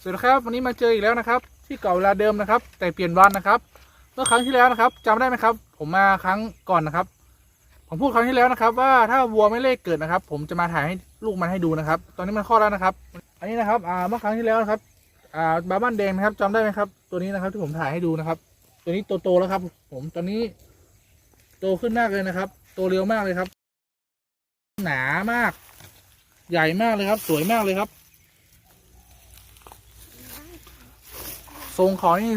สวัสดีครับวันนี้มาเจออีกแล้วนะครับ ที่เก่าเวลาเดิมนะครับ แต่เปลี่ยนวันนะครับ เมื่อครั้งที่แล้วนะครับจำได้ไหมครับ ผมมาครั้งก่อนนะครับ ผมพูดครั้งที่แล้วนะครับ ว่าถ้าวัวไม่เลขเกิดนะครับ ผมจะมาถ่ายให้ลูกมันให้ดูนะครับ ตอนนี้มันคลอดแล้วนะครับ อันนี้นะครับอ่าเมื่อครั้งที่แล้วนะครับอ่าบาบ้านแดงนะครับจำได้ไหมครับ ตัวนี้นะครับที่ผมถ่ายให้ดูนะครับ ตัวนี้โตๆแล้วครับ ผมตอนนี้ โตขึ้นมากเลยนะครับ โตเร็วมากเลยครับ หนามาก ใหญ่มากเลยครับ สวยมากเลยครับ ทรงเขานี่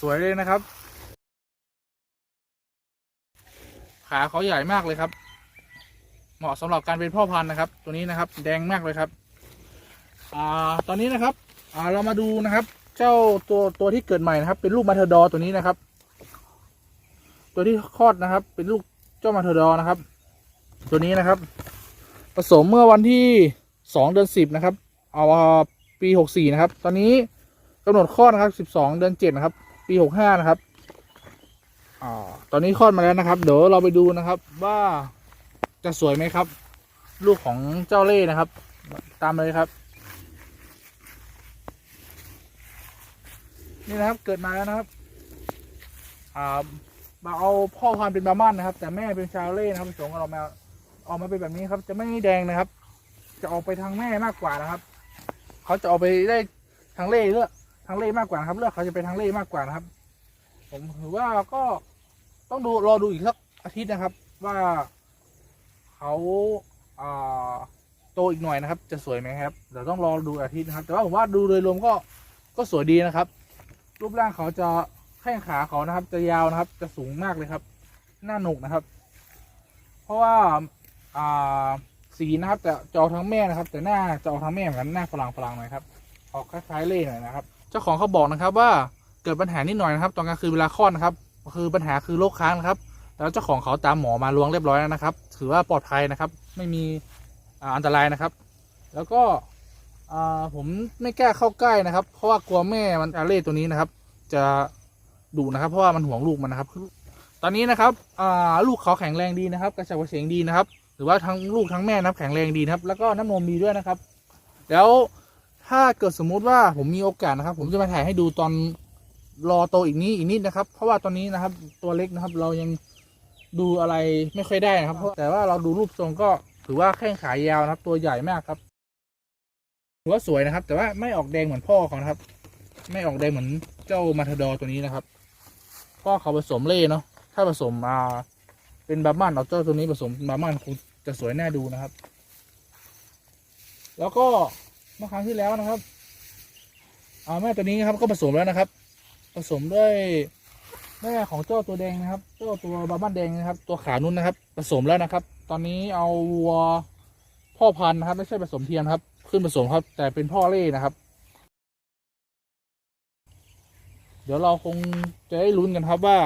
สวยเลยนะครับ ขาเขาใหญ่มากเลยครับ เหมาะสำหรับการเป็นพ่อพันธุ์นะครับ ตัวนี้นะครับ แดงมากเลยครับอ่าตอนนี้นะครับอ่าเรามาดูนะครับ เจ้าตัวตัวที่เกิดใหม่นะครับ เป็นลูกมาเทอร์ดอตัวนี้นะครับ ตัวที่คลอดนะครับ เป็นลูกเจ้ามาเทอร์ดอนะครับ ตัวนี้นะครับ ผสมเมื่อวันที่สองเดือนสิบนะครับ เอาปีหกสี่นะครับ ตอนนี้ กำหนดคลอดนะครับ12เดือน7นะครับ ปี65นะครับอ่าตอนนี้คลอดมาแล้วนะครับ เดี๋ยวเราไปดูนะครับ ว่าจะสวยไหมครับ ลูกของเจ้าเล่นะครับ ตามเลยครับ นี่นะครับเกิดมาแล้วนะครับอ่ามาเอาพ่อพันธุ์เป็นบามันนะครับ แต่แม่เป็นชาวเล่นะครับผสมกับเรามาออกมาเป็นแบบนี้ครับ จะไม่แดงนะครับ จะออกไปทางแม่มากกว่านะครับ เขาจะออกไปได้ทางเล่เลือก ทางเล่มากกว่านะครับ เลือกเขาจะเป็นทางเล่มากกว่านะครับ ผมถือว่าก็ต้องดูรอดูอีกสักอาทิตย์นะครับ ว่าเขาโตอีกหน่อยนะครับ จะสวยไหมครับเดี๋ยวต้องรอดูอาทิตย์นะครับ แต่ว่าผมว่าดูโดยรวมก็ก็สวยดีนะครับ รูปร่างเขาจะแข้งขาเขานะครับ จะยาวนะครับ จะสูงมากเลยครับ หน้าหนุกนะครับ เพราะว่าอ่าสีนะครับจะจอทั้งแม่นะครับ แต่หน้าจอทั้งแม่เหมือนกันหน้าฝรั่งฝรั่งหน่อยครับออกคล้ายๆเล่หน่อยนะครับ เจ้าของเขาบอกนะครับว่าเกิดปัญหานิดหน่อยนะครับ ตอนกลางคืนเวลาคลอดนะครับ คือปัญหาคือโรคค้างนะครับแล้วเจ้าของเขาตามหมอมาล้วงเรียบร้อยแล้วนะครับ ถือว่าปลอดภัยนะครับ ไม่มีอันตรายนะครับ แล้วก็ผมไม่กล้าเข้าใกล้นะครับ เพราะว่ากลัวแม่มันอาเล่ตัวนี้นะครับ จะดุนะครับ เพราะว่ามันห่วงลูกมันนะครับ ตอนนี้นะครับลูกเขาแข็งแรงดีนะครับ กระฉับกระเฉงดีนะครับ หรือว่าทั้งลูกทั้งแม่นะครับแข็งแรงดีนะครับ แล้วก็น้ำนมดีด้วยนะครับ แล้ว ถ้าเกิดสมมุติว่าผมมีโอกาสนะครับ ผมจะมาถ่ายให้ดูตอนรอโตอีกนี้อีกนิดนะครับ เพราะว่าตอนนี้นะครับ ตัวเล็กนะครับ เรายังดูอะไรไม่ค่อยได้นะครับ แต่ว่าเราดูรูปทรงก็ถือว่าแข้งขายาวนะครับ ตัวใหญ่มากครับถือว่าสวยนะครับ แต่ว่าไม่ออกแดงเหมือนพ่อเขานะครับ ไม่ออกแดงเหมือนเจ้ามาทดอตัวนี้นะครับ พ่อเขาผสมเล่เนาะถ้าผสมมาเป็นบาร์มันเอาเจ้าตัวนี้ผสมบาร์มันคงจะสวยแน่ดูนะครับ แล้วก็ เมื่อครั้งที่แล้วนะครับอ่าแม่ตัวนี้ครับก็ผสมแล้วนะครับ ผสมด้วยแม่ของเจ้าตัวแดงนะครับ เจ้าตัวบาบ้านแดงนะครับ ตัวขานุ่นนะครับ ผสมแล้วนะครับ ตอนนี้เอาวัวพ่อพันธุ์นะครับ ไม่ใช่ผสมเทียมครับ ขึ้นผสมครับ แต่เป็นพ่อเล่นะครับ เดี๋ยวเราคงจะได้ลุ้นกันครับว่า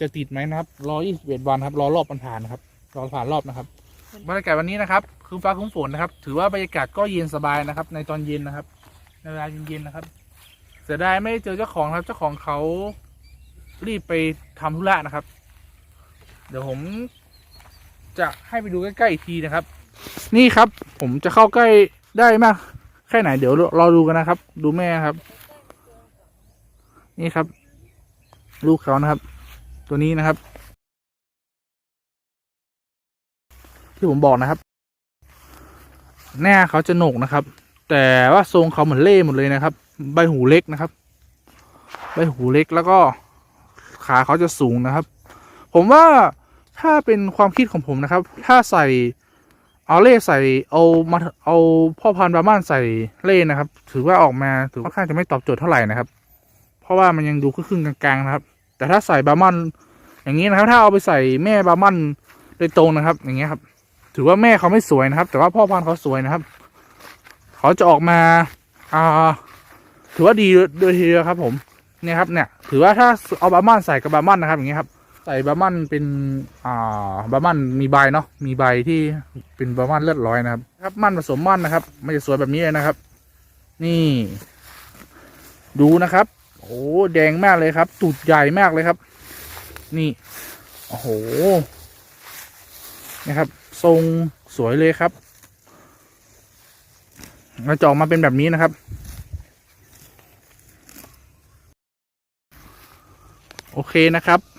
จะติดไหมนะครับรอ21วันครับ รอรอบมันผ่านนะครับ รอผ่านรอบนะครับ บรรยากาศวันนี้นะครับคือฟ้าคุ้มฝนนะครับ ถือว่าบรรยากาศก็เย็นสบายนะครับ ในตอนเย็นนะครับ ในเวลาเย็นๆนะครับ เสียดายไม่ได้เจอเจ้าของครับ เจ้าของเขารีบไปทำธุระนะครับ เดี๋ยวผมจะให้ไปดูใกล้ๆอีกทีนะครับ นี่ครับ ผมจะเข้าใกล้ได้มาก แค่ไหนเดี๋ยวรอดูกันนะครับ ดูแม่ครับ นี่ครับ ลูกเขานะครับ ตัวนี้นะครับ ที่ผมบอกนะครับ หน้าเขาจะโหนกนะครับ แต่ว่าทรงเขาเหมือนเล่หมดเลยนะครับ ใบหูเล็กนะครับ ใบหูเล็กแล้วก็ขาเขาจะสูงนะครับ ผมว่าถ้าเป็นความคิดของผมนะครับ ถ้าใส่เอาเล่ใส่เอามาเอาพ่อพันธุ์บาร์มันใส่เล่นะครับ ถือว่าออกมาถือว่าค่อนข้างจะไม่ตอบโจทย์เท่าไหร่นะครับ เพราะว่ามันยังดูครึ่งกลางๆนะครับ แต่ถ้าใส่บาร์มันอย่างนี้นะครับ ถ้าเอาไปใส่แม่บาร์มันโดยตรงนะครับ อย่างเงี้ยครับ ถือว่าแม่เขาไม่สวยนะครับ แต่ว่าพ่อพันธุ์เขาสวยนะครับ เขาจะออกมาอ่าถือว่าดีโดยทีเดียวครับ ผมเนี่ยครับเนี่ย ถือว่าถ้าเอาบาร์มันใส่กับบาร์มันนะครับ อย่างเงี้ยครับ ใส่บาร์มันเป็นอ่าบาร์มันมีใบเนาะมีใบที่เป็นบาร์มันเลือดร้อยนะครับ ครับมันผสมมันนะครับ มันจะสวยแบบนี้เลยนะครับ นี่ ดูนะครับ โอ้แดงมากเลยครับตูดใหญ่มากเลยครับ นี่โอ้โหนะครับ ทรงสวยเลยครับกระจอกมาเป็นแบบนี้นะครับ โอเคนะครับ